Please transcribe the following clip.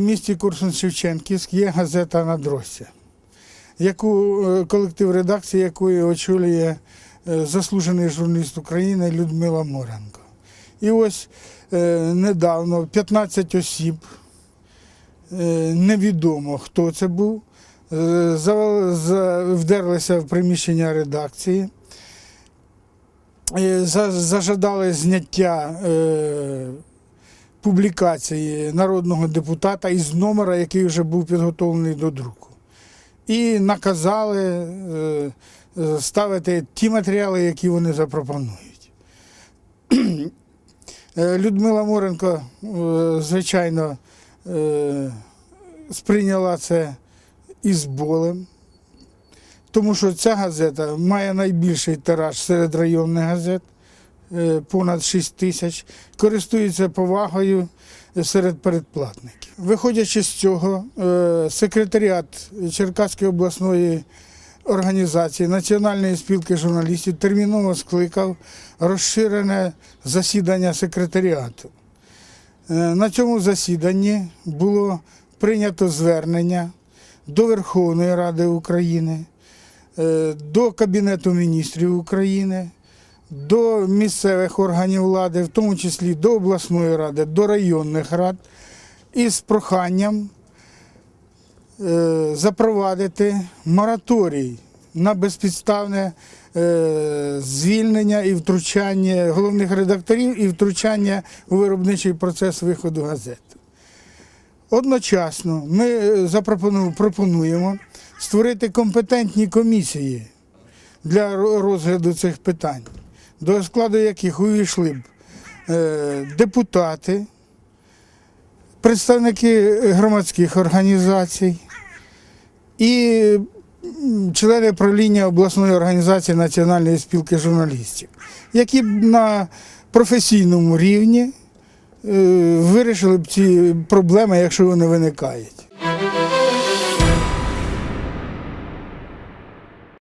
місті Корсун-Шевченківськ є газета «Надростя», яку е, колектив редакції якої очолює е, заслужений журналіст України Людмила Моренко. І ось е, недавно 15 осіб, невідомо хто це був, вдерлися в приміщення редакції, зажадали зняття публікації народного депутата із номера, який вже був підготовлений до друку. І наказали е, е, ставити ті матеріали, які вони запропонують. Е, Людмила Моренко, звичайно, сприйняла це із болем, тому що ця газета має найбільший тираж серед районних газет, понад 6 тисяч, користується повагою серед передплатників. Виходячи з цього, е, секретаріат Черкаської обласної організації Національної спілки журналістів терміново скликав розширене засідання секретаріату. Е, На цьому засіданні було прийнято звернення до Верховної Ради України, е, до Кабінету міністрів України, до місцевих органів влади, в тому числі до обласної ради, до районних рад, із проханням е, запровадити мораторій на безпідставне е, звільнення і втручання головних редакторів і втручання у виробничий процес виходу газет. Одночасно ми е, пропонуємо створити компетентні комісії для розгляду цих питань, до складу яких увійшли б е, депутати, представники громадських організацій і члени правління обласної організації Національної спілки журналістів, які б на професійному рівні е, вирішили б ці проблеми, якщо вони виникають.